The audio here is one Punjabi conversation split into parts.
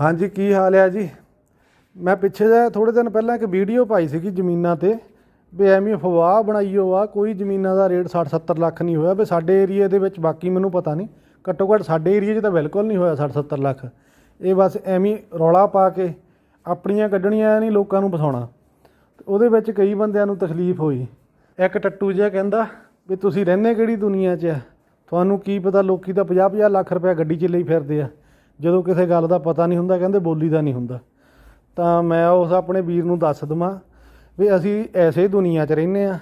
ਹਾਂਜੀ, ਕੀ ਹਾਲ ਹੈ ਜੀ? ਮੈਂ ਪਿੱਛੇ ਜਿਹਾ ਥੋੜੇ ਦਿਨ ਪਹਿਲਾਂ ਇੱਕ ਵੀਡੀਓ ਪਾਈ ਸੀਗੀ ਜ਼ਮੀਨਾਂ ਤੇ ਵੀ ਐਵੇਂ ਅਫਵਾਹ ਬਣਾਈਓ ਆ, ਕੋਈ ਜ਼ਮੀਨਾਂ ਦਾ ਰੇਟ 60 70 ਲੱਖ ਨਹੀਂ ਹੋਇਆ ਵੀ ਸਾਡੇ ਏਰੀਆ ਦੇ ਵਿੱਚ, ਬਾਕੀ ਮੈਨੂੰ ਪਤਾ ਨਹੀਂ, ਘੱਟੋ ਘੱਟ ਸਾਡੇ ਏਰੀਆ 'ਚ ਤਾਂ ਬਿਲਕੁਲ ਨਹੀਂ ਹੋਇਆ 60 70 ਲੱਖ। ਇਹ ਬਸ ਐਵੇਂ ਰੌਲਾ ਪਾ ਕੇ ਆਪਣੀਆਂ ਕੱਢਣੀਆਂ ਨਹੀਂ ਲੋਕਾਂ ਨੂੰ ਫਸਾਉਣਾ। ਤੇ ਉਹਦੇ ਵਿੱਚ ਕਈ ਬੰਦਿਆਂ ਨੂੰ ਤਕਲੀਫ ਹੋਈ। ਇੱਕ ਟੱਟੂ ਜਿਹਾ ਕਹਿੰਦਾ ਵੀ ਤੁਸੀਂ ਰਹਿੰਦੇ ਕਿਹੜੀ ਦੁਨੀਆ 'ਚ ਆ? ਤੁਹਾਨੂੰ ਕੀ ਪਤਾ ਲੋਕੀ ਤਾਂ 50 50 ਲੱਖ ਰੁਪਏ ਗੱਡੀ 'ਚ ਲਈ ਫਿਰਦੇ ਆ। ਜਦੋਂ ਕਿਸੇ ਗੱਲ ਦਾ ਪਤਾ ਨਹੀਂ ਹੁੰਦਾ, ਕਹਿੰਦੇ ਬੋਲੀ ਦਾ ਨਹੀਂ ਹੁੰਦਾ। ਤਾਂ ਮੈਂ ਉਸ ਆਪਣੇ ਵੀਰ ਨੂੰ ਦੱਸ ਦਵਾਂ ਵੀ ਅਸੀਂ ਐਸੇ ਦੁਨੀਆ 'ਚ ਰਹਿੰਦੇ ਆ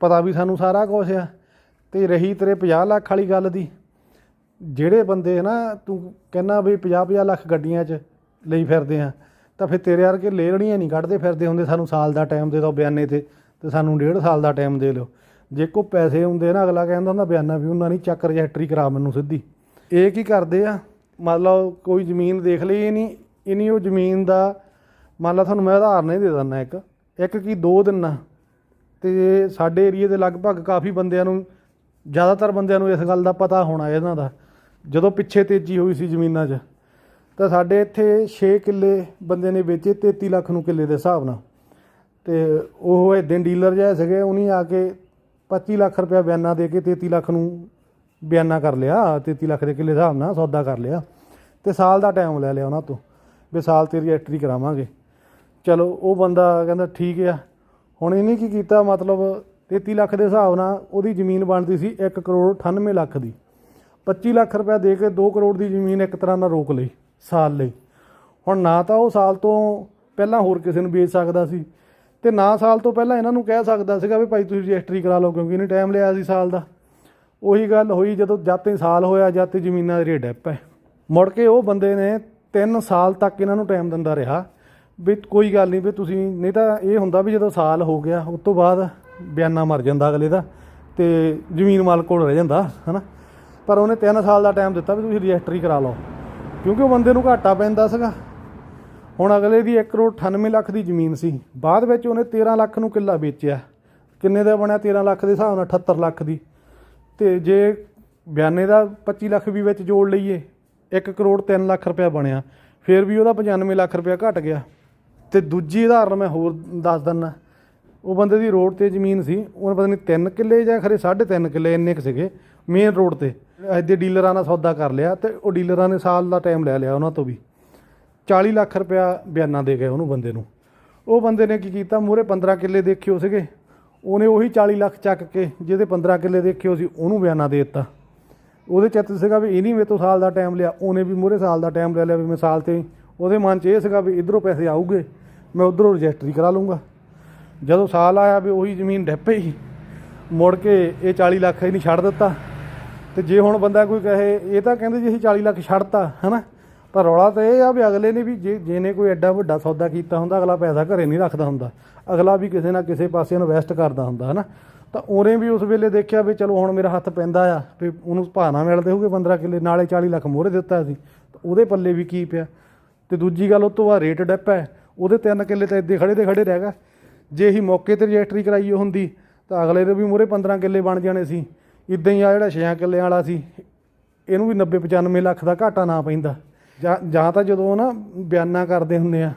ਪਤਾ ਵੀ ਸਾਨੂੰ ਸਾਰਾ ਕੁਝ ਆ ਤੇ ਰਹੀ ਤੇਰੇ 50 ਲੱਖ ਵਾਲੀ ਗੱਲ ਦੀ। ਜਿਹੜੇ ਬੰਦੇ ਨਾ ਤੂੰ ਕਹਿੰਦਾ ਵੀ 50 50 ਲੱਖ ਗੱਡੀਆਂ 'ਚ ਲਈ ਫਿਰਦੇ ਆ, ਤਾਂ ਫਿਰ ਤੇਰੇ ਵਰਗੇ ਲੇੜੀਆਂ ਨਹੀਂ ਕੱਢਦੇ ਫਿਰਦੇ ਹੁੰਦੇ ਸਾਨੂੰ ਸਾਲ ਦਾ ਟਾਈਮ ਦੇ ਦਿਓ ਬਿਆਨੇ ਤੇ ਤੇ ਸਾਨੂੰ ਡੇਢ ਸਾਲ ਦਾ ਟਾਈਮ ਦੇ ਲਿਓ। ਜੇ ਕੋ ਪੈਸੇ ਹੁੰਦੇ ਨਾ, ਅਗਲਾ ਕਹਿੰਦਾ ਹੁੰਦਾ ਬਿਆਨਾ ਵੀ ਉਹਨਾਂ ਨਹੀਂ ਚੱਕ ਰਜਿਸਟਰੀ ਕਰਾ ਮੈਨੂੰ ਸਿੱਧੀ। ਇਹ ਕੀ ਕਰਦੇ ਆ? ਮੰਨ ਲਓ ਕੋਈ ਜ਼ਮੀਨ ਦੇਖ ਲਈ, ਇਹ ਨਹੀਂ ਇਹ ਨਹੀਂ ਉਹ ਜ਼ਮੀਨ ਦਾ, ਮੰਨ ਲਓ ਤੁਹਾਨੂੰ ਮੈਂ ਉਦਾਹਰਨ ਹੀ ਦੇ ਦਿੰਦਾ ਇੱਕ ਇੱਕ ਕੀ ਦੋ ਦਿਨਾਂ ਤੇ ਸਾਡੇ ਏਰੀਏ ਦੇ ਲਗਭਗ ਕਾਫੀ ਬੰਦਿਆਂ ਨੂੰ, ਜ਼ਿਆਦਾਤਰ ਬੰਦਿਆਂ ਨੂੰ ਇਸ ਗੱਲ ਦਾ ਪਤਾ ਹੋਣਾ ਇਹਨਾਂ ਦਾ, ਜਦੋਂ ਪਿੱਛੇ ਤੇਜ਼ੀ ਹੋਈ ਸੀ ਜ਼ਮੀਨਾਂ 'ਚ, ਤਾਂ ਸਾਡੇ ਇੱਥੇ 6 ਕਿੱਲੇ ਬੰਦੇ ਨੇ ਵੇਚੇ 33 ਲੱਖ ਨੂੰ ਕਿੱਲੇ ਦੇ ਹਿਸਾਬ ਨਾਲ, ਤੇ ਉਹ ਇਦਾਂ ਡੀਲਰ ਜਿਹੇ ਸੀਗੇ, ਉਹਨੇ ਆ ਕੇ 25 ਲੱਖ ਰੁਪਇਆ ਬਿਆਨਾ ਦੇ ਕੇ 33 ਲੱਖ ਨੂੰ ਬਿਆਨਾ ਕਰ ਲਿਆ 33 ਲੱਖ ਦੇ ਕਿੱਲੇ ਹਿਸਾਬ ਨਾਲ ਸੌਦਾ ਕਰ ਲਿਆ ਤੇ ਸਾਲ ਦਾ ਟਾਈਮ ਲੈ ਲਿਆ ਉਹਨਾਂ ਤੋਂ ਵੀ ਸਾਲ ਤੇ ਰਜਿਸਟਰੀ ਕਰਾਵਾਂਗੇ। ਚਲੋ, ਉਹ ਬੰਦਾ ਕਹਿੰਦਾ ਠੀਕ ਆ। ਹੁਣ ਇਹਨੇ ਕੀ ਕੀਤਾ? ਮਤਲਬ 33 ਲੱਖ ਦੇ ਹਿਸਾਬ ਨਾਲ ਉਹਦੀ ਜ਼ਮੀਨ ਬਣਦੀ ਸੀ 1 ਕਰੋੜ 98 ਲੱਖ ਦੀ। 25 ਲੱਖ ਰੁਪਏ ਦੇ ਕੇ 2 ਕਰੋੜ ਦੀ ਜ਼ਮੀਨ ਇੱਕ ਤਰ੍ਹਾਂ ਨਾਲ ਰੋਕ ਲਈ ਸਾਲ ਲਈ। ਹੁਣ ਨਾ ਤਾਂ ਉਹ ਸਾਲ ਤੋਂ ਪਹਿਲਾਂ ਹੋਰ ਕਿਸੇ ਨੂੰ ਵੇਚ ਸਕਦਾ ਸੀ ਤੇ ਨਾ ਸਾਲ ਤੋਂ ਪਹਿਲਾਂ ਇਹਨਾਂ ਨੂੰ ਕਹਿ ਸਕਦਾ ਸੀਗਾ ਵੀ ਭਾਈ ਤੁਸੀਂ ਰਜਿਸਟਰੀ ਕਰਾ ਲਓ ਕਿਉਂਕਿ ਇਹਨੇ ਟਾਈਮ ਲਿਆ ਸੀ ਸਾਲ ਦਾ। ਉਹੀ ਗੱਲ ਹੋਈ ਜਦੋਂ ਜਦ ਤੇ ਸਾਲ ਹੋਇਆ, ਜਦ ਤੇ ਜ਼ਮੀਨਾਂ ਦੇ ਰੇਟ ਡਿੱਪ ਹੈ ਮੁੜ ਕੇ ਉਹ ਬੰਦੇ ਨੇ 3 ਸਾਲ ਤੱਕ ਇਹਨਾਂ ਨੂੰ ਟਾਈਮ ਦਿੰਦਾ ਰਿਹਾ। ਵੀ ਕੋਈ ਗੱਲ ਨਹੀਂ ਵੀ ਤੁਸੀਂ, ਨਹੀਂ ਤਾਂ ਇਹ ਹੁੰਦਾ ਵੀ ਜਦੋਂ ਸਾਲ ਹੋ ਗਿਆ, ਉਸ ਤੋਂ ਬਾਅਦ ਬਿਆਨਾ ਮਰ ਜਾਂਦਾ ਅਗਲੇ ਦਾ ਤੇ ਜ਼ਮੀਨ ਮਾਲਕ ਕੋਲ ਰਹਿ ਜਾਂਦਾ, ਹਨਾ। ਪਰ ਉਹਨੇ 3 ਸਾਲ ਦਾ ਟਾਈਮ ਦਿੱਤਾ ਵੀ ਤੁਸੀਂ ਰਜਿਸਟਰੀ ਕਰਾ ਲਓ। ਕਿਉਂਕਿ ਉਹ ਬੰਦੇ ਨੂੰ ਘਾਟਾ ਪੈਂਦਾ ਸੀਗਾ। ਹੁਣ ਅਗਲੇ ਦੀ 1 ਕਰੋੜ 98 ਲੱਖ ਦੀ ਜ਼ਮੀਨ ਸੀ। ਬਾਅਦ ਵਿੱਚ ਉਹਨੇ 13 ਲੱਖ ਨੂੰ ਕਿੱਲਾ ਵੇਚਿਆ। ਕਿੰਨੇ ਦਾ ਬਣਿਆ? 13 ਲੱਖ ਦੇ ਹਿਸਾਬ ਨਾਲ 78 ਲੱਖ ਦੀ। ਤੇ ਜੇ ਬਿਆਨੇ ਦਾ 25 ਲੱਖ ਵੀ ਵਿੱਚ ਜੋੜ ਲਈਏ 1 ਕਰੋੜ 3 ਲੱਖ ਰੁਪਇਆ ਬਣਿਆ, ਫਿਰ ਵੀ ਉਹਦਾ 95 ਲੱਖ ਰੁਪਇਆ ਘਟ ਗਿਆ। ਤੇ ਦੂਜੀ ਉਦਾਹਰਨ ਮੈਂ ਹੋਰ ਦੱਸ ਦਿੰਨਾ ਉਹ ਬੰਦੇ ਦੀ ਰੋਡ ਤੇ ਜ਼ਮੀਨ ਸੀ, ਉਹਨੇ ਪਤਾ ਨਹੀਂ 3 ਕਿੱਲੇ ਜਾਂ ਖਰੇ 3.5 ਕਿੱਲੇ ਇੰਨੇ ਕੁ ਸੀਗੇ ਮੇਨ ਰੋਡ ਤੇ। ਇਹਦੇ ਡੀਲਰਾਂ ਨਾਲ ਸੌਦਾ ਕਰ ਲਿਆ ਤੇ ਉਹ ਡੀਲਰਾਂ ਨੇ ਸਾਲ ਦਾ ਟਾਈਮ ਲੈ ਲਿਆ ਉਹਨਾਂ ਤੋਂ ਵੀ। 40 ਲੱਖ ਰੁਪਇਆ ਬਿਆਨਾ ਦੇ ਗਏ ਉਹਨੂੰ ਬੰਦੇ ਨੂੰ। ਉਹ ਬੰਦੇ ਨੇ ਕੀ ਕੀਤਾ ਮੂਰੇ 15 ਕਿੱਲੇ ਦੇਖਿਓ ਸੀਗੇ। ਉਹਨੇ ਉਹੀ 40 ਲੱਖ ਚੱਕ ਕੇ ਜਿਹਦੇ 15 ਕਿੱਲੇ ਦੇਖਿਓ ਸੀ, ਉਹਨੂੰ ਬਿਆਨਾ ਦੇ ਦਿੱਤਾ। ਉਹਦੇ ਚਿੱਤ ਸੀਗਾ ਵੀ ਇਹ ਮੇਰੇ ਤੋਂ ਸਾਲ ਦਾ ਟਾਈਮ ਲਿਆ, ਉਹਨੇ ਵੀ ਮੂਰੇ ਸਾਲ ਦਾ ਟਾਈਮ ਲੈ ਲਿਆ ਵੀ ਮੈਂ ਸਾਲ ਤੇ ਉਹਦੇ ਮਨ 'ਚ ਇਹ ਸੀਗਾ ਵੀ ਇਧਰੋਂ ਪੈਸੇ ਆਉਗੇ ਮੈਂ ਉਧਰੋਂ ਰਜਿਸਟਰੀ ਕਰਾ ਲੂੰਗਾ ਜਦੋਂ ਸਾਲ ਆਇਆ ਵੀ ਉਹੀ ਜ਼ਮੀਨ ਡੱਪੇ ਹੀ ਮੁੜ ਕੇ ਇਹ 40 ਲੱਖ ਇਹਨੇ ਛੱਡ ਦਿੱਤਾ। ਤੇ ਜੇ ਹੁਣ ਬੰਦਾ ਕੋਈ ਕਹੇ, ਇਹ ਤਾਂ ਕਹਿੰਦੇ ਜੀ ਅਸੀਂ 40 ਲੱਖ ਛੱਡਤਾ, ਹਨਾ? ਤਾਂ ਰੌਲਾ ਤਾਂ ਇਹ ਆ ਵੀ ਅਗਲੇ ਨੇ ਵੀ ਜੇ, ਜਿਹਨੇ ਕੋਈ ਐਡਾ ਵੱਡਾ ਸੌਦਾ ਕੀਤਾ ਹੁੰਦਾ, ਅਗਲਾ ਪੈਸਾ ਘਰੇ ਨਹੀਂ ਰੱਖਦਾ ਹੁੰਦਾ। ਅਗਲਾ ਵੀ ਕਿਸੇ ਨਾ ਕਿਸੇ ਪਾਸੇ ਇਨਵੈਸਟ ਕਰਦਾ ਹੁੰਦਾ, ਹਨਾ? ਤਾਂ ਉਹਨੇ ਵੀ ਉਸ ਵੇਲੇ ਦੇਖਿਆ ਵੀ ਚਲੋ ਹੁਣ ਮੇਰਾ ਹੱਥ ਪੈਂਦਾ ਆ, ਵੀ ਉਹਨੂੰ ਭਾਣਾ ਮਿਲਦੇ ਹੋਗੇ 15 ਕਿੱਲੇ, ਨਾਲੇ 40 ਲੱਖ ਮੋਹਰੇ ਦਿੱਤਾ ਸੀ। ਤਾਂ ਉਹਦੇ ਪੱਲੇ ਵੀ ਕੀ ਪਿਆ? ਤੇ ਦੂਜੀ ਗੱਲ ਉਹ ਤੋਂ ਬਾਅਦ ਰੇਟ ਡੱਪ ਹੈ। ਉਹਦੇ ਤਿੰਨ ਕਿੱਲੇ ਤਾਂ ਇੱਦੇ ਖੜੇ ਦੇ ਖੜੇ ਰਹਿ ਗਿਆ ਜੇ ਹੀ ਮੌਕੇ ਤੇ ਰਜਿਸਟਰੀ ਕਰਾਈ ਹੁੰਦੀ, ਤਾਂ ਅਗਲੇ ਦੇ ਵੀ ਮੂਹਰੇ 15 ਕਿੱਲੇ ਬਣ ਜਾਣੇ ਸੀ। ਇਦਾਂ ਹੀ ਆ ਜਿਹੜਾ 6 ਕਿੱਲੇ ਵਾਲਾ ਸੀ, ਇਹਨੂੰ ਵੀ 90 95 ਲੱਖ ਦਾ ਘਾਟਾ ਨਾ ਪੈਂਦਾ। ਜਾਂ ਜਾਂ ਤਾਂ ਜਦੋਂ ਨਾ ਬਿਆਨਾ ਕਰਦੇ ਹੁੰਦੇ ਆ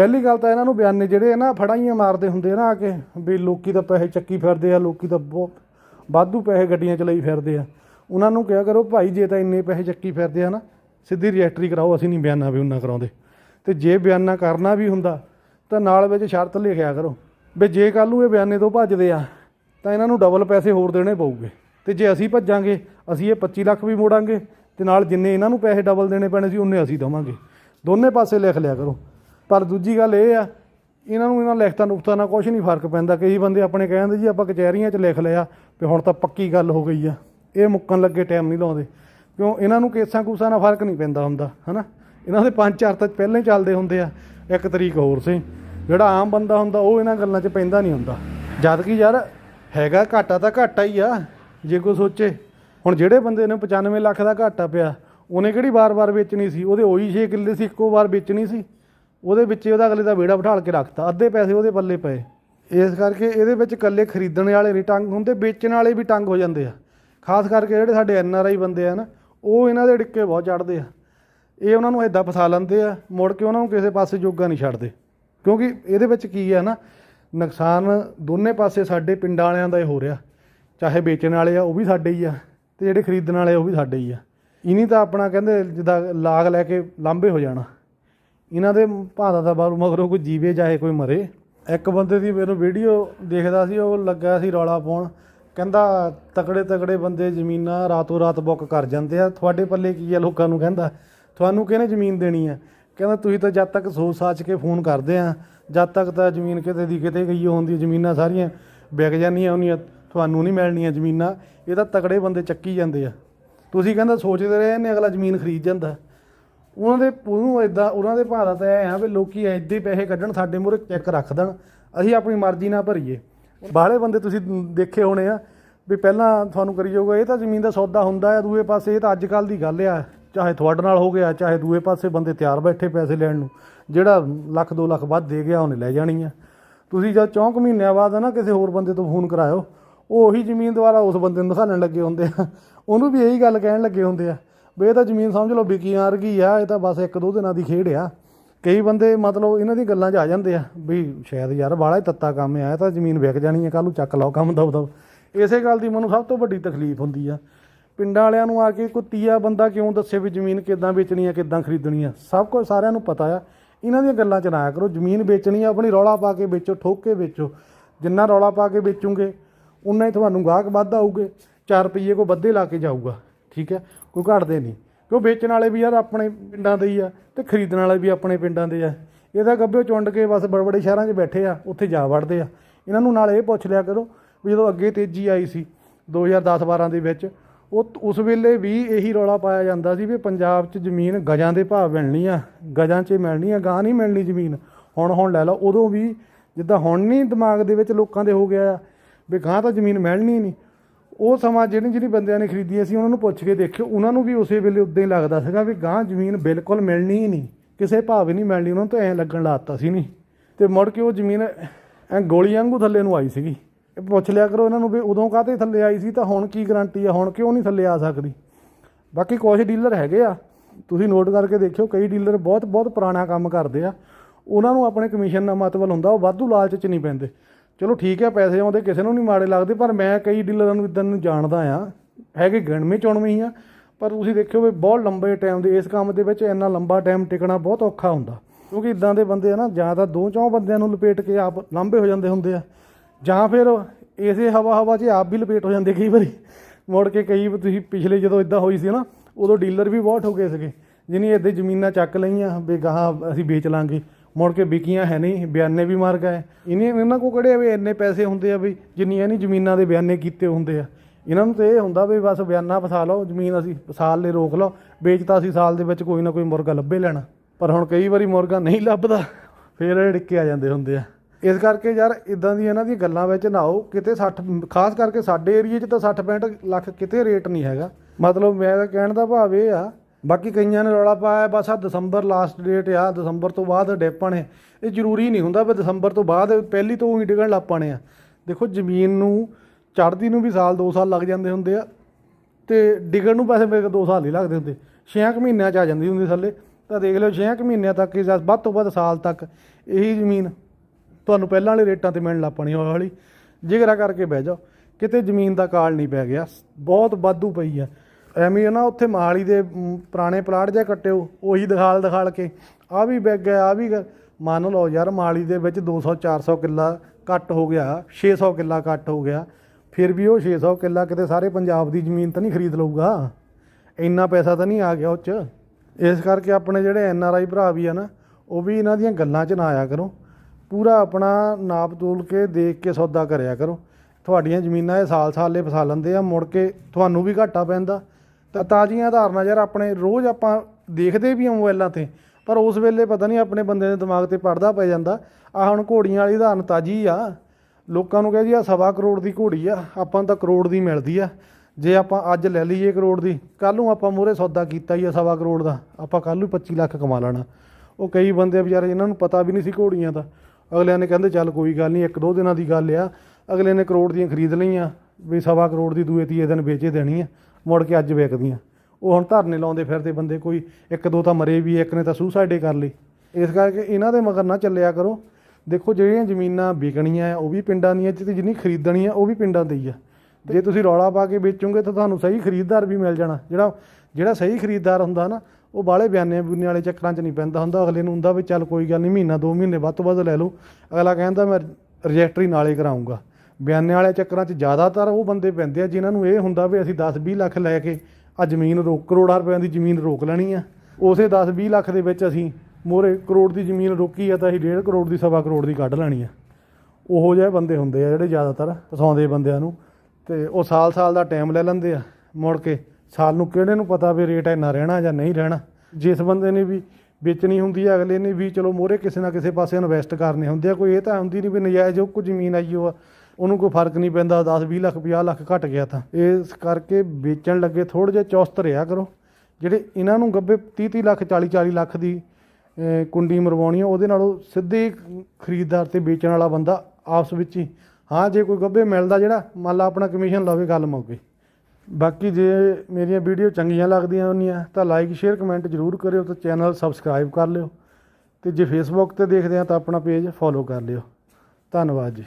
ਪਹਿਲੀ ਗੱਲ ਤਾਂ ਇਹਨਾਂ ਨੂੰ ਬਿਆਨੇ ਜਿਹੜੇ ਆ ਨਾ ਫੜਾਈਆਂ ਮਾਰਦੇ ਹੁੰਦੇ ਆ ਨਾ ਆ ਕੇ, ਵੀ ਲੋਕੀ ਤਾਂ ਪੈਸੇ ਚੱਕੀ ਫਿਰਦੇ ਆ, ਲੋਕੀ ਤਾਂ ਬਹੁਤ ਵਾਧੂ ਪੈਸੇ ਗੱਡੀਆਂ ਚ ਲਈ ਫਿਰਦੇ ਆ। ਉਹਨਾਂ ਨੂੰ ਕਿਹਾ ਕਰੋ, ਭਾਈ ਜੇ ਤਾਂ ਇੰਨੇ ਪੈਸੇ ਚੱਕੀ ਫਿਰਦੇ ਆ ਨਾ, ਸਿੱਧੀ ਰਜਿਸਟਰੀ ਕਰਾਓ, ਅਸੀਂ ਨਹੀਂ ਬਿਆਨਾ ਵੀ ਉਹਨਾਂ ਕਰਾਉਂਦੇ। ਤੇ ਜੇ ਬਿਆਨਾ ਕਰਨਾ ਵੀ ਹੁੰਦਾ, ਤਾਂ ਨਾਲ ਵਿੱਚ ਸ਼ਰਤ ਲਿਖਿਆ ਕਰੋ, ਵੀ ਜੇ ਕੱਲ ਨੂੰ ਇਹ ਬਿਆਨੇ ਤੋਂ ਭੱਜਦੇ ਆ, ਤਾਂ ਇਹਨਾਂ ਨੂੰ ਡਬਲ ਪੈਸੇ ਹੋਰ ਦੇਣੇ ਪਊਗੇ। ਤੇ ਜੇ ਅਸੀਂ ਭੱਜਾਂਗੇ, ਅਸੀਂ ਇਹ 25 ਲੱਖ ਵੀ ਮੋੜਾਂਗੇ, ਤੇ ਨਾਲ ਜਿੰਨੇ ਇਹਨਾਂ ਨੂੰ ਪੈਸੇ ਡਬਲ ਦੇਣੇ ਪੈਣੇ ਸੀ, ਉਹਨੇ ਅਸੀਂ ਦੇਵਾਂਗੇ। ਦੋਨੇ ਪਾਸੇ ਲਿਖ ਲਿਆ ਕਰੋ। ਪਰ ਦੂਜੀ ਗੱਲ ਇਹ ਆ, ਇਹਨਾਂ ਨੂੰ ਇਹਨਾਂ ਲਿਖਤਾਂ ਨੁਕਤਾਂ ਨਾਲ ਕੁਝ ਨਹੀਂ ਫ਼ਰਕ ਪੈਂਦਾ। ਕਈ ਬੰਦੇ ਆਪਣੇ ਕਹਿੰਦੇ ਜੀ, ਆਪਾਂ ਕਚਹਿਰੀਆਂ 'ਚ ਲਿਖ ਲਿਆ ਵੀ ਹੁਣ ਤਾਂ ਪੱਕੀ ਗੱਲ ਹੋ ਗਈ ਆ। ਇਹ ਮੁੱਕਣ ਲੱਗੇ ਟਾਈਮ ਨਹੀਂ ਲਾਉਂਦੇ। ਕਿਉਂ? ਇਹਨਾਂ ਨੂੰ ਕੇਸਾਂ ਕੂਸਾਂ ਨਾਲ ਫ਼ਰਕ ਨਹੀਂ ਪੈਂਦਾ ਹੁੰਦਾ, ਹਨਾ? ਇਹਨਾਂ ਦੇ ਪੰਜ ਚਾਰ ਤਾਂ ਪਹਿਲਾਂ ਹੀ ਚੱਲਦੇ ਹੁੰਦੇ ਆ, ਇੱਕ ਤਰੀਕ ਹੋਰ ਸੀ। ਜਿਹੜਾ ਆਮ ਬੰਦਾ ਹੁੰਦਾ, ਉਹ ਇਹਨਾਂ ਗੱਲਾਂ 'ਚ ਪੈਂਦਾ ਨਹੀਂ ਹੁੰਦਾ। ਜਦ ਕਿ ਯਾਰ ਹੈਗਾ ਘਾਟਾ ਤਾਂ ਘਾਟਾ ਹੀ ਆ, ਜੇ ਕੋਈ ਸੋਚੇ। ਹੁਣ ਜਿਹੜੇ ਬੰਦੇ ਨੇ 95 ਲੱਖ ਦਾ ਘਾਟਾ ਪਿਆ, ਉਹਨੇ ਕਿਹੜੀ ਵਾਰ-ਵਾਰ ਵੇਚਣੀ ਸੀ? ਉਹਦੇ ਉਹੀ 6 ਕਿੱਲੇ ਸੀ, ਇੱਕੋ ਵਾਰ ਵੇਚਣੀ ਸੀ। ਉਹਦੇ ਵਿੱਚ ਉਹਦਾ ਅਗਲੇ ਦਾ ਵਿਹੜਾ ਬਿਠਾਲ ਕੇ ਰੱਖਤਾ, ਅੱਧੇ ਪੈਸੇ ਉਹਦੇ ਪੱਲੇ ਪਏ। ਇਸ ਕਰਕੇ ਇਹਦੇ ਵਿੱਚ ਇਕੱਲੇ ਖਰੀਦਣ ਵਾਲੇ ਨਹੀਂ ਟੰਗ ਹੁੰਦੇ, ਵੇਚਣ ਵਾਲੇ ਵੀ ਟੰਗ ਹੋ ਜਾਂਦੇ ਆ। ਖਾਸ ਕਰਕੇ ਜਿਹੜੇ ਸਾਡੇ ਐਨ ਆਰ ਆਈ ਬੰਦੇ ਆ ਨਾ, ਉਹ ਇਹਨਾਂ ਦੇ ਡਿੱਕੇ ਬਹੁਤ ਚੜਦੇ ਆ। ਇਹ ਉਹਨਾਂ ਨੂੰ ਏਦਾਂ ਫਸਾ ਲੈਂਦੇ ਆ, ਮੁੜ ਕੇ ਉਹਨਾਂ ਨੂੰ ਕਿਸੇ ਪਾਸੇ ਜੋਗਾ ਨਹੀਂ ਛੱਡਦੇ। ਕਿਉਂਕਿ ਇਹਦੇ ਵਿੱਚ ਕੀ ਆ ਨਾ, ਨੁਕਸਾਨ ਦੋਨੇ ਪਾਸੇ ਸਾਡੇ ਪਿੰਡਾਂ ਵਾਲਿਆਂ ਦਾ ਹੀ ਹੋ ਰਿਹਾ। ਚਾਹੇ ਵੇਚਣ ਵਾਲੇ ਆ, ਉਹ ਵੀ ਸਾਡੇ ਹੀ ਆ, ਤੇ ਜਿਹੜੇ ਖਰੀਦਣ ਵਾਲੇ ਉਹ ਵੀ ਸਾਡੇ ਹੀ ਆ। ਇਨੀ ਤਾਂ ਆਪਣਾ ਕਹਿੰਦੇ ਜਿੱਦਾਂ ਲਾਗ ਲੈ ਕੇ ਲਾਂਬੇ ਹੋ ਜਾਣਾ। ਇਹਨਾਂ ਦੇ ਭਾਦਾ ਦਾ ਬਾਰੂ ਮਗਰੋਂ ਕੋਈ ਜੀਵੇ ਚਾਹੇ ਕੋਈ ਮਰੇ। ਇੱਕ ਬੰਦੇ ਦੀ ਮੈਨੂੰ ਵੀਡੀਓ ਦੇਖਦਾ ਸੀ, ਉਹ ਲੱਗਾ ਸੀ ਰੌਲਾ ਪਾਉਣ। ਕਹਿੰਦਾ, ਤਕੜੇ ਤਕੜੇ ਬੰਦੇ ਜ਼ਮੀਨਾਂ ਰਾਤੋਂ ਰਾਤ ਬੁੱਕ ਕਰ ਜਾਂਦੇ ਆ। ਤੁਹਾਡੇ ਪੱਲੇ ਕੀ ਆ ਲੋਕਾਂ ਨੂੰ ਕਹਿੰਦਾ। ਤੁਹਾਨੂੰ ਕਿਹਨੇ ਜ਼ਮੀਨ ਦੇਣੀ ਆ? ਕਹਿੰਦਾ, ਤੁਸੀਂ ਤਾਂ ਜਦ ਤੱਕ ਸੋਚ ਸਾਚ ਕੇ ਫੋਨ ਕਰਦੇ ਆ, ਜਦ ਤੱਕ ਤਾਂ ਜ਼ਮੀਨ ਕਿਤੇ ਦੀ ਕਿਤੇ ਗਈ ਹੁੰਦੀ ਜ਼ਮੀਨਾਂ ਸਾਰੀਆਂ ਵਿਕ ਜਾਂਦੀਆਂ ਹੁੰਦੀਆਂ ਤੁਹਾਨੂੰ ਨਹੀਂ ਮਿਲਣੀਆਂ ਜ਼ਮੀਨਾਂ। ਇਹ ਤਾਂ ਤਕੜੇ ਬੰਦੇ ਚੱਕੀ ਜਾਂਦੇ ਆ। ਤੁਸੀਂ ਕਹਿੰਦਾ, ਸੋਚਦੇ ਰਹੇ ਨੇ ਅਗਲਾ ਜ਼ਮੀਨ ਖਰੀਦ ਜਾਂਦਾ। ਉਹਨਾਂ ਦੇ ਉਹਨੂੰ ਇਦਾਂ ਉਹਨਾਂ ਦੇ ਭਾਅ ਦਾ ਤਾਂ ਇਹ ਆ ਵੀ ਲੋਕੀ ਐਦੇ ਪੈਸੇ ਕੱਢਣ, ਸਾਡੇ ਮੂਹਰੇ ਚੈੱਕ ਰੱਖ ਦੇਣ, ਅਸੀਂ ਆਪਣੀ ਮਰਜ਼ੀ ਨਾਲ ਭਰੀਏ। ਬਾਹਲੇ ਬੰਦੇ ਤੁਸੀਂ ਦੇਖੇ ਹੋਣੇ ਆ ਵੀ ਪਹਿਲਾਂ ਤੁਹਾਨੂੰ ਕਰੀ ਜਾਊਗਾ, ਇਹ ਤਾਂ ਜ਼ਮੀਨ ਦਾ ਸੌਦਾ ਹੁੰਦਾ ਆ ਦੂਏ ਪਾਸੇ, ਇਹ ਤਾਂ ਅੱਜ ਕੱਲ ਦੀ ਗੱਲ ਆ, ਚਾਹੇ ਤੁਹਾਡੇ ਨਾਲ ਹੋ ਗਿਆ, ਚਾਹੇ ਦੂਏ ਪਾਸੇ ਬੰਦੇ ਤਿਆਰ ਬੈਠੇ ਪੈਸੇ ਲੈਣ ਨੂੰ, ਜਿਹੜਾ ਲੱਖ 2 ਲੱਖ ਵੱਧ ਦੇ ਗਿਆ, ਉਹਨੇ ਲੈ ਜਾਣੀ ਆ। ਤੁਸੀਂ ਜਦ ਚੌਂਕ ਮਹੀਨਿਆਂ ਬਾਅਦ ਨਾ ਕਿਸੇ ਹੋਰ ਬੰਦੇ ਤੋਂ ਫੋਨ ਕਰਾਇਓ, ਉਹ ਉਹੀ ਜ਼ਮੀਨ ਦੁਆਰਾ ਉਸ ਬੰਦੇ ਨੂੰ ਦਿਖਾਉਣ ਲੱਗੇ ਹੁੰਦੇ ਆ, ਉਹਨੂੰ ਵੀ ਇਹੀ ਗੱਲ ਕਹਿਣ ਲੱਗੇ ਹੁੰਦੇ ਆ। ਵੀ ਇਹ ਤਾਂ ਜ਼ਮੀਨ ਸਮਝ ਲਓ ਵਿਕੀ ਆਰਗੀ ਆ, ਇਹ ਤਾਂ ਬਸ ਇੱਕ ਦੋ ਦਿਨਾਂ ਦੀ ਖੇਡ ਆ। ਕਈ ਬੰਦੇ ਮਤਲਬ ਇਹਨਾਂ ਦੀ ਗੱਲਾਂ 'ਚ ਆ ਜਾਂਦੇ ਆ ਵੀ ਸ਼ਾਇਦ ਯਾਰ ਬਾਹਲਾ ਹੀ ਤੱਤਾ ਕੰਮ ਆ ਤਾਂ ਜ਼ਮੀਨ ਵਿਕ ਜਾਣੀ ਆ ਕੱਲ ਨੂੰ ਚੱਕ ਲਓ ਕੰਮ ਦਬ ਦਬ ਇਸੇ ਗੱਲ ਦੀ ਮੈਨੂੰ ਸਭ ਤੋਂ ਵੱਡੀ ਤਕਲੀਫ ਹੁੰਦੀ ਆ। ਪਿੰਡਾਂ ਵਾਲਿਆਂ ਨੂੰ ਆ ਕੇ ਕੋਈ ਤੀਆ ਬੰਦਾ ਕਿਉਂ ਦੱਸੇ ਵੀ ਜ਼ਮੀਨ ਕਿੱਦਾਂ ਵੇਚਣੀ ਆ, ਕਿੱਦਾਂ ਖਰੀਦਣੀ ਆ? ਸਭ ਕੁਝ ਸਾਰਿਆਂ ਨੂੰ ਪਤਾ ਆ। ਇਹਨਾਂ ਦੀਆਂ ਗੱਲਾਂ 'ਚ ਨਾ ਆਇਆ ਕਰੋ, ਜ਼ਮੀਨ ਵੇਚਣੀ ਆ, ਆਪਣੀ ਰੌਲਾ ਪਾ ਕੇ ਵੇਚੋ, ਠੋਕ ਕੇ ਵੇਚੋ। ਜਿੰਨਾ ਰੌਲਾ ਪਾ ਕੇ ਵੇਚੋਗੇ, ਉਨਾ ਹੀ ਤੁਹਾਨੂੰ ਗਾਹਕ ਵੱਧ ਆਊਗੇ। 4 ਰੁਪਏ ਕੋ ਵੱਧੇ ਲਾ ਕੇ ਜਾਊਗਾ, ਠੀਕ ਹੈ ਕੋਈ ਘਟਦੇ ਨਹੀਂ। ਕਿਉਂ ਵੇਚਣ ਵਾਲੇ ਵੀ ਯਾਰ ਆਪਣੇ ਪਿੰਡਾਂ ਦੇ ਹੀ ਆ ਤੇ ਖਰੀਦਣ ਵਾਲੇ ਵੀ ਆਪਣੇ ਪਿੰਡਾਂ ਦੇ ਆ। ਇਹਦਾ ਗੱਭਿਓ ਚੁੰਡ ਕੇ ਬਸ ਬੜੇ ਬੜੇ ਸ਼ਹਿਰਾਂ 'ਚ ਬੈਠੇ ਆ, ਉੱਥੇ ਜਾ ਵੜਦੇ ਆ। ਇਹਨਾਂ ਨੂੰ ਨਾਲ ਇਹ ਪੁੱਛ ਲਿਆ ਕਰੋ ਵੀ ਜਦੋਂ ਅੱਗੇ ਤੇਜ਼ੀ ਆਈ ਸੀ 2010-12 ਦੇ ਵਿੱਚ, ਉਹ ਉਸ ਵੇਲੇ ਵੀ ਇਹੀ ਰੌਲਾ ਪਾਇਆ ਜਾਂਦਾ ਸੀ ਵੀ ਪੰਜਾਬ 'ਚ ਜ਼ਮੀਨ ਗਜਾਂ ਦੇ ਭਾਅ ਮਿਲਣੀ ਆ, ਗਜਾਂ 'ਚ ਮਿਲਣੀ ਆ ਗਾਂ ਨਹੀਂ ਮਿਲਣੀ ਜ਼ਮੀਨ। ਹੁਣ ਹੁਣ ਲੈ ਲਓ, ਉਦੋਂ ਵੀ ਜਿੱਦਾਂ ਹੁਣ ਨਹੀਂ ਦਿਮਾਗ ਦੇ ਵਿੱਚ ਲੋਕਾਂ ਦੇ ਹੋ ਗਿਆ ਆ ਵੀ ਗਾਂ ਤਾਂ ਜ਼ਮੀਨ ਮਿਲਣੀ ਨਹੀਂ। ਉਹ ਸਮਾਂ ਜਿਹੜੀ ਜਿਹੜੀ ਬੰਦਿਆਂ ਨੇ ਖਰੀਦੀਆਂ ਸੀ ਉਹਨਾਂ ਨੂੰ ਪੁੱਛ ਕੇ ਦੇਖਿਓ। ਉਹਨਾਂ ਨੂੰ ਵੀ ਉਸੇ ਵੇਲੇ ਉਦਾਂ ਹੀ ਲੱਗਦਾ ਸੀਗਾ ਵੀ ਗਾਂ ਜ਼ਮੀਨ ਬਿਲਕੁਲ ਮਿਲਣੀ ਹੀ ਨਹੀਂ। ਕਿਸੇ ਭਾਵ ਵੀ ਨਹੀਂ ਮਿਲਣੀ, ਉਹਨਾਂ ਨੂੰ ਤਾਂ ਐਂ ਲੱਗਣ ਲਾਤਾ ਸੀ ਨਹੀਂ। ਤੇ ਮੁੜ ਕੇ ਉਹ ਜ਼ਮੀਨ ਐ ਗੋਲੀ ਵਾਂਗੂ ਥੱਲੇ ਨੂੰ ਆਈ ਸੀਗੀ। ਇਹ ਪੁੱਛ ਲਿਆ ਕਰੋ ਇਹਨਾਂ ਨੂੰ ਵੀ ਉਦੋਂ ਕਾਹਤੇ ਥੱਲੇ ਆਈ ਸੀ, ਤਾਂ ਹੁਣ ਕੀ ਗਾਰੰਟੀ ਆ? ਹੁਣ ਕਿਉਂ ਨਹੀਂ ਥੱਲੇ ਆ ਸਕਦੀ? ਬਾਕੀ ਕੁਝ ਡੀਲਰ ਹੈਗੇ ਆ। ਤੁਸੀਂ ਨੋਟ ਕਰਕੇ ਦੇਖਿਓ, ਕਈ ਡੀਲਰ ਬਹੁਤ ਬਹੁਤ ਪੁਰਾਣਾ ਕੰਮ ਕਰਦੇ ਆ। ਉਹਨਾਂ ਨੂੰ ਆਪਣੇ ਕਮਿਸ਼ਨ ਦਾ ਮਤਲਬ ਹੁੰਦਾ, ਉਹ ਵਾਧੂ ਲਾਲਚ 'ਚ ਨਹੀਂ ਪੈਂਦੇ। ਚਲੋ ਠੀਕ ਹੈ, ਪੈਸੇ ਆਉਂਦੇ, ਕਿਸੇ ਨੂੰ ਨਹੀਂ ਮਾੜੇ ਲੱਗਦੇ, ਪਰ ਮੈਂ ਕਈ ਡੀਲਰਾਂ ਨੂੰ ਇਦਾਂ ਨੂੰ ਜਾਣਦਾ ਆ ਹੈਗੇ ਗਿਣਵੇਂ, ਚੁਣਵੇਂ ਹੀ ਆ, ਪਰ ਤੁਸੀਂ ਦੇਖਿਓ ਵੀ ਬਹੁਤ ਲੰਬੇ ਟਾਈਮ ਦੇ, ਇਸ ਕੰਮ ਦੇ ਵਿੱਚ ਇੰਨਾ ਲੰਬਾ ਟਾਈਮ ਟਿਕਣਾ ਬਹੁਤ ਔਖਾ ਹੁੰਦਾ। ਕਿਉਂਕਿ ਇਦਾਂ ਦੇ ਬੰਦੇ ਆ ਨਾ, ਜਾਂ ਤਾਂ ਦੋ ਚੌਂ ਬੰਦਿਆਂ ਨੂੰ ਲਪੇਟ ਕੇ ਆਪ ਲੰਬੇ ਹੋ ਜਾਂਦੇ ਹੁੰਦੇ ਆ, ਜਾਂ ਫਿਰ ਇਸੇ ਹਵਾ ਹਵਾ 'ਚ ਆਪ ਵੀ ਲਪੇਟ ਹੋ ਜਾਂਦੇ ਕਈ ਵਾਰੀ। ਮੁੜ ਕੇ ਕਈ ਤੁਸੀਂ ਪਿਛਲੇ ਜਦੋਂ ਇਦਾਂ ਹੋਈ ਸੀ ਨਾ, ਉਦੋਂ ਡੀਲਰ ਵੀ ਬਹੁਤ ਹੋ ਗਏ ਸੀਗੇ ਜਿਹਨੇ ਇੱਥੇ ਜ਼ਮੀਨਾਂ ਚੱਕ ਲਈਆਂ, ਵੀ ਗਾਹਾਂ ਅਸੀਂ ਵੇਚ ਲਾਂਗੇ। ਮੁੜ ਕੇ ਵਿਕੀਆਂ ਹੈ ਨਹੀਂ, ਬਿਆਨੇ ਵੀ ਮਰ ਗਏ। ਇਹਨੇ, ਇਹਨਾਂ ਕੋ ਕਿਹੜੇ ਵੀ ਇੰਨੇ ਪੈਸੇ ਹੁੰਦੇ ਆ ਵੀ ਜਿੰਨੀਆਂ ਨਹੀਂ ਜ਼ਮੀਨਾਂ ਦੇ ਬਿਆਨੇ ਕੀਤੇ ਹੁੰਦੇ ਆ। ਇਹਨਾਂ ਨੂੰ ਤਾਂ ਇਹ ਹੁੰਦਾ ਵੀ ਬਸ ਬਿਆਨਾ ਫਸਾ ਲਓ, ਜ਼ਮੀਨ ਅਸੀਂ ਸਾਲ ਲਈ ਰੋਕ ਲਓ, ਵੇਚਤਾ ਅਸੀਂ ਸਾਲ ਦੇ ਵਿੱਚ ਕੋਈ ਨਾ ਕੋਈ ਮੁਰਗਾ ਲੱਭੇ ਲੈਣਾ। ਪਰ ਹੁਣ ਕਈ ਵਾਰੀ ਮੁਰਗਾ ਨਹੀਂ ਲੱਭਦਾ, ਫੇਰ ਇਹ ਡਿੱਕੇ ਆ ਜਾਂਦੇ ਹੁੰਦੇ ਆ। ਇਸ ਕਰਕੇ ਯਾਰ ਇਦਾਂ ਦੀ ਇਹਨਾਂ ਦੀਆਂ ਗੱਲਾਂ ਵਿੱਚ ਨਾ ਆਓ, ਕਿਤੇ 60 ਖਾਸ ਕਰਕੇ ਸਾਡੇ ਏਰੀਏ 'ਚ ਤਾਂ 60 65 ਲੱਖ ਕਿਤੇ ਰੇਟ ਨਹੀਂ ਹੈਗਾ। ਮਤਲਬ ਮੈਂ ਕਹਿਣ ਦਾ ਭਾਵ ਇਹ ਆ ਬਾਕੀ ਕਈਆਂ ਨੇ ਰੌਲਾ ਪਾਇਆ, ਬਸ ਆ ਦਸੰਬਰ ਲਾਸਟ ਡੇਟ ਆ, ਦਸੰਬਰ ਤੋਂ ਬਾਅਦ ਡੇਪਣੇ ਇਹ ਜ਼ਰੂਰੀ ਨਹੀਂ ਹੁੰਦਾ ਵੀ ਦਸੰਬਰ ਤੋਂ ਬਾਅਦ ਪਹਿਲੀ ਤੋਂ ਹੀ ਡਿੱਗਣ ਲੱਪਣੇ ਆ। ਦੇਖੋ ਜ਼ਮੀਨ ਨੂੰ ਚੜ੍ਹਦੀ ਨੂੰ ਵੀ ਸਾਲ 2 ਸਾਲ ਲੱਗ ਜਾਂਦੇ ਹੁੰਦੇ ਆ ਤੇ ਡਿੱਗਣ ਨੂੰ ਪੈਸੇ ਮੇਰੇ ਕੋਲ 2 ਸਾਲ ਨਹੀਂ ਲੱਗਦੇ ਹੁੰਦੇ। 6 ਮਹੀਨਿਆਂ ਚ ਆ ਜਾਂਦੀ ਹੁੰਦੀ ਥੱਲੇ। ਤਾਂ ਦੇਖ ਲਿਓ 6 ਮਹੀਨਿਆਂ ਤੱਕ ਹੀ ਵੱਧ ਤੋਂ ਵੱਧ ਸਾਲ ਤੱਕ ਇਹੀ ਜ਼ਮੀਨ ਤੁਹਾਨੂੰ ਪਹਿਲਾਂ ਵਾਲੇ ਰੇਟਾਂ ਤੇ ਮਿਲਣ ਲੱਪਣੀ ਹੌਲੀ ਹੌਲੀ। ਜਿਗਰਾ ਕਰਕੇ ਬਹਿ ਜਾਓ। ਕਿਤੇ ਜ਼ਮੀਨ ਦਾ ਕਾਲ ਨਹੀਂ ਪੈ ਗਿਆ। ਬਹੁਤ ਵਾਧੂ ਪਈ ਆ। ਐਵੇਂ ਹੀ ਨਾ, ਉੱਥੇ ਮਹਾਲੀ ਦੇ ਪੁਰਾਣੇ ਪਲਾਟ ਜਿਹਾ ਕੱਟਿਓ, ਉਹੀ ਦਿਖਾਲ ਦਿਖਾਲ ਕੇ। ਆ ਵੀ ਵਿਕ ਗਿਆ ਆ ਵੀ ਮੰਨ ਲਓ ਯਾਰ ਮਹਾਲੀ ਦੇ ਵਿੱਚ 200 400 ਕਿੱਲਾ ਕੱਟ ਹੋ ਗਿਆ 600 ਕਿੱਲਾ ਕੱਟ ਹੋ ਗਿਆ, ਫਿਰ ਵੀ ਉਹ 600 ਕਿੱਲਾ ਕਿਤੇ ਸਾਰੇ ਪੰਜਾਬ ਦੀ ਜ਼ਮੀਨ ਤਾਂ ਨਹੀਂ ਖਰੀਦ ਲਊਗਾ। ਇੰਨਾ ਪੈਸਾ ਤਾਂ ਨਹੀਂ ਆ ਗਿਆ ਉਹ 'ਚ। ਇਸ ਕਰਕੇ ਆਪਣੇ ਜਿਹੜੇ ਐਨ ਆਰ ਆਈ ਭਰਾ ਵੀ ਆ ਨਾ, ਉਹ ਵੀ ਇਹਨਾਂ ਦੀਆਂ ਗੱਲਾਂ 'ਚ ਨਾ ਆਇਆ ਕਰੋ। ਪੂਰਾ ਆਪਣਾ ਨਾਪ ਤੋਲ ਕੇ ਦੇਖ ਕੇ ਸੌਦਾ ਕਰਿਆ ਕਰੋ। ਤੁਹਾਡੀਆਂ ਜ਼ਮੀਨਾਂ ਇਹ ਸਾਲ ਸਾਲੇ ਫਸਾ ਲੈਂਦੇ ਆ, ਮੁੜ ਕੇ ਤੁਹਾਨੂੰ ਵੀ ਘਾਟਾ ਪੈਂਦਾ। ਤਾਂ ਤਾਜ਼ੀਆਂ ਆਧਾਰਨਾਂ ਯਾਰ ਆਪਣੇ ਰੋਜ਼ ਆਪਾਂ ਦੇਖਦੇ ਵੀ ਆ ਮੋਬਾਈਲਾਂ ਤੇ, ਪਰ ਉਸ ਵੇਲੇ ਪਤਾ ਨਹੀਂ ਆਪਣੇ ਬੰਦੇ ਦੇ ਦਿਮਾਗ ਤੇ ਪੜਦਾ ਪੈ ਜਾਂਦਾ ਆ ਹੁਣ ਘੋੜੀਆਂ ਵਾਲੀ ਉਦਾਹਰਨ ਤਾਜ਼ੀ ਆ, ਲੋਕਾਂ ਨੂੰ ਕਹਿੰਦੀ ਆ ਸਵਾ ਕਰੋੜ ਦੀ ਘੋੜੀ ਆ, ਆਪਾਂ ਨੂੰ ਤਾਂ ਕਰੋੜ ਦੀ ਮਿਲਦੀ ਆ, ਜੇ ਆਪਾਂ ਅੱਜ ਲੈ ਲਈਏ ਕਰੋੜ ਦੀ ਕੱਲ ਨੂੰ ਆਪਾਂ ਮੂਹਰੇ ਸੌਦਾ ਕੀਤਾ ਹੀ ਆ ਸਵਾ ਕਰੋੜ ਦਾ, ਆਪਾਂ ਕੱਲ ਨੂੰ 25 ਲੱਖ ਕਮਾ ਲੈਣਾ, ਉਹ ਕਈ ਬੰਦੇ ਵਿਚਾਰੇ ਇਹਨਾਂ ਨੂੰ ਪਤਾ ਵੀ ਨਹੀਂ ਸੀ ਘੋੜੀਆਂ ਦਾ, ਅਗਲਿਆਂ ਨੇ ਕਹਿੰਦੇ ਚੱਲ ਕੋਈ ਗੱਲ ਨਹੀਂ ਇੱਕ ਦੋ ਦਿਨਾਂ ਦੀ ਗੱਲ ਆ, ਅਗਲੇ ਨੇ ਕਰੋੜ ਦੀਆਂ ਖਰੀਦ ਲਈਆਂ, ਵੀ ਸਵਾ ਕਰੋੜ ਦੀ ਦੂਏ ਤੀਏ ਦਿਨ ਵੇਚੇ ਦੇਣੀ ਆ ਮੁੜ ਕੇ ਅੱਜ ਵਿਕਦੀਆਂ ਉਹ ਹੁਣ ਧਰਨੇ ਲਾਉਂਦੇ ਫਿਰਦੇ ਬੰਦੇ ਕੋਈ ਇੱਕ ਦੋ ਤਾਂ ਮਰੇ ਵੀ ਇੱਕ ਨੇ ਤਾਂ ਸੁਸਾਈਡ ਕਰ ਲਈ। ਇਸ ਕਰਕੇ ਇਹਨਾਂ ਦੇ ਮਗਰ ਨਾ ਚੱਲਿਆ ਕਰੋ। ਦੇਖੋ ਜਿਹੜੀਆਂ ਜ਼ਮੀਨਾਂ ਵਿਕਣੀਆਂ ਆ ਉਹ ਵੀ ਪਿੰਡਾਂ ਦੀਆਂ ਤੇ ਜਿੰਨੀ ਖਰੀਦਣੀਆਂ ਉਹ ਵੀ ਪਿੰਡਾਂ ਦੀ ਆ। ਜੇ ਤੁਸੀਂ ਰੌਲਾ ਪਾ ਕੇ ਵੇਚੋਗੇ ਤਾਂ ਤੁਹਾਨੂੰ ਸਹੀ ਖਰੀਦਦਾਰ ਵੀ ਮਿਲ ਜਾਣਾ। ਜਿਹੜਾ ਜਿਹੜਾ ਸਹੀ ਖਰੀਦਦਾਰ ਹੁੰਦਾ ਨਾ ਉਹ ਬਾਲੇ ਬਿਆਨੇ ਬੁਨੇ ਵਾਲੇ ਚੱਕਰਾਂ 'ਚ ਨਹੀਂ ਪੈਂਦਾ ਹੁੰਦਾ। ਅਗਲੇ ਨੂੰ ਹੁੰਦਾ ਵੀ ਚੱਲ ਕੋਈ ਗੱਲ ਨਹੀਂ ਮਹੀਨਾ ਦੋ ਮਹੀਨੇ ਵੱਧ ਤੋਂ ਵੱਧ ਲੈ ਲਓ। ਅਗਲਾ ਕਹਿੰਦਾ ਮੈਂ ਰਜਿਸਟਰੀ ਨਾਲੇ ਕਰਾਉਂਗਾ ਬਿਆਨੇ ਵਾਲੇ ਚੱਕਰਾਂ 'ਚ ਜ਼ਿਆਦਾਤਰ ਉਹ ਬੰਦੇ ਪੈਂਦੇ ਆ ਜਿਨ੍ਹਾਂ ਨੂੰ ਇਹ ਹੁੰਦਾ ਵੀ ਅਸੀਂ 10-20 ਲੱਖ ਲੈ ਕੇ ਆ ਜ਼ਮੀਨ ਰੋਕ ਕਰੋੜਾਂ ਰੁਪਏ ਦੀ ਜ਼ਮੀਨ ਰੋਕ ਲੈਣੀ ਆ। ਉਸੇ 10-20 ਲੱਖ ਦੇ ਵਿੱਚ ਅਸੀਂ ਮੋਰੇ ਕਰੋੜ ਦੀ ਜ਼ਮੀਨ ਰੋਕੀ ਆ ਤਾਂ ਅਸੀਂ 1.5 ਕਰੋੜ ਦੀ ਸਵਾ ਕਰੋੜ ਦੀ ਕੱਢ ਲੈਣੀ ਆ। ਉਹੋ ਜਿਹੇ ਬੰਦੇ ਹੁੰਦੇ ਆ ਜਿਹੜੇ ਜ਼ਿਆਦਾਤਰ ਫਸਾਉਂਦੇ ਬੰਦਿਆਂ ਨੂੰ ਤੇ ਉਹ ਸਾਲ-ਸਾਲ ਦਾ ਟਾਈਮ ਲੈ ਲੈਂਦੇ ਆ। ਮੁੜ ਕੇ ਸਾਲ ਨੂੰ ਕਿਹੜੇ ਨੂੰ ਪਤਾ ਵੀ ਰੇਟ ਇੰਨਾ ਰਹਿਣਾ ਜਾਂ ਨਹੀਂ ਰਹਿਣਾ। ਜਿਸ ਬੰਦੇ ਨੇ ਵੀ ਵੇਚਣੀ ਹੁੰਦੀ ਹੈ ਅਗਲੇ ਨੇ ਵੀ ਚਲੋ ਮੋਰੇ ਕਿਸੇ ਨਾ ਕਿਸੇ ਪਾਸੇ ਇਨਵੈਸਟ ਕਰਨੇ ਹੁੰਦੇ ਆ। ਕੋਈ ਇਹ ਤਾਂ ਹੁੰਦੀ ਨਹੀਂ ਵੀ ਨਜਾਇਜ਼ ਜੋ ਕੁਝ ਜ਼ਮੀਨ ਆਈ ਉਹ ਆ, ਉਹਨੂੰ ਕੋਈ ਫ਼ਰਕ ਨਹੀਂ ਪੈਂਦਾ 10 20 ਲੱਖ 50 ਲੱਖ ਘਟ ਗਿਆ ਤਾਂ। ਇਸ ਕਰਕੇ ਵੇਚਣ ਲੱਗੇ ਥੋੜੇ ਜਿਹਾ ਚੌਸਤ ਰਿਹਾ ਕਰੋ। ਜਿਹੜੇ ਇਹਨਾਂ ਨੂੰ ਗੱਬੇ 30 30 ਲੱਖ 40 40 ਲੱਖ ਦੀ ਕੁੰਡੀ ਮਰਵਾਉਣੀ ਆ, ਉਹਦੇ ਨਾਲੋਂ ਸਿੱਧੇ ਖਰੀਦਦਾਰ ਤੇ ਵੇਚਣ ਵਾਲਾ ਬੰਦਾ ਆਪਸ ਵਿੱਚ ਹੀ। ਹਾਂ, ਜੇ ਕੋਈ ਗੱਬੇ ਮਿਲਦਾ ਜਿਹੜਾ, ਮੰਨ ਲਾ ਆਪਣਾ ਕਮਿਸ਼ਨ ਲਵੇ ਗੱਲ ਮੁੱਕ। ਗਈ ਬਾਕੀ ਜੇ ਮੇਰੀਆਂ ਵੀਡੀਓ ਚੰਗੀਆਂ ਲੱਗਦੀਆਂ ਹੁੰਦੀਆਂ, ਤਾਂ ਲਾਈਕ ਸ਼ੇਅਰ ਕਮੈਂਟ ਜ਼ਰੂਰ ਕਰਿਓ ਤੇ ਚੈਨਲ ਸਬਸਕ੍ਰਾਈਬ ਕਰ ਲਿਓ। ਤੇ ਜੇ ਫੇਸਬੁੱਕ ਤੇ ਦੇਖਦੇ ਆ ਤਾਂ ਆਪਣਾ ਪੇਜ ਫੋਲੋ ਕਰ ਲਿਓ। ਧੰਨਵਾਦ ਜੀ।